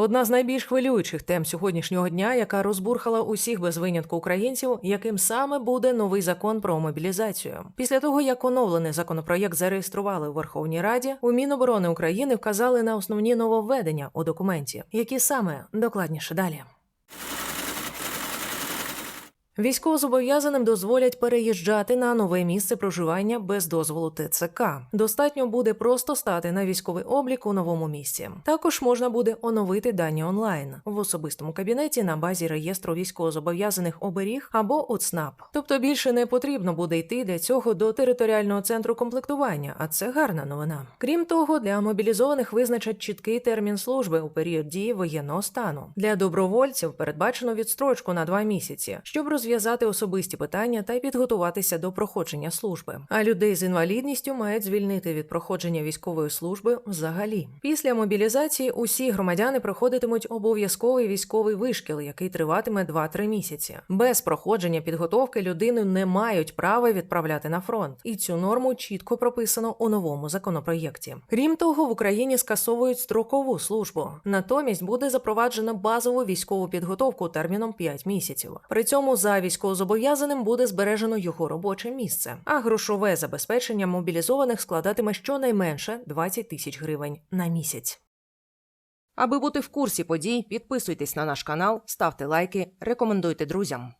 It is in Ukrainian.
Одна з найбільш хвилюючих тем сьогоднішнього дня, яка розбурхала усіх без винятку українців, яким саме буде новий закон про мобілізацію. Після того як оновлений законопроєкт зареєстрували у Верховній Раді, у Міноборони України вказали на основні нововведення у документі, які саме докладніше далі. Військовозобов'язаним дозволять переїжджати на нове місце проживання без дозволу ТЦК. Достатньо буде просто стати на військовий облік у новому місці. Також можна буде оновити дані онлайн в особистому кабінеті на базі реєстру військовозобов'язаних оберіг або УЦНАП. Тобто більше не потрібно буде йти для цього до територіального центру комплектування, а це гарна новина. Крім того, для мобілізованих визначать чіткий термін служби у період дії воєнного стану. Для добровольців передбачено відстрочку на два місяці, щоб розв'язати особисті питання та підготуватися до проходження служби. А людей з інвалідністю мають звільнити від проходження військової служби взагалі. Після мобілізації усі громадяни проходитимуть обов'язковий військовий вишкіл, який триватиме 2-3 місяці. Без проходження підготовки людину не мають права відправляти на фронт, і цю норму чітко прописано у новому законопроєкті. Крім того, в Україні скасовують строкову службу. Натомість буде запроваджено базову військову підготовку терміном 5 місяців. При цьому за військовозобов'язаним буде збережено його робоче місце, а грошове забезпечення мобілізованих складатиме щонайменше 20 тисяч гривень на місяць. Аби бути в курсі подій, підписуйтесь на наш канал, ставте лайки, рекомендуйте друзям.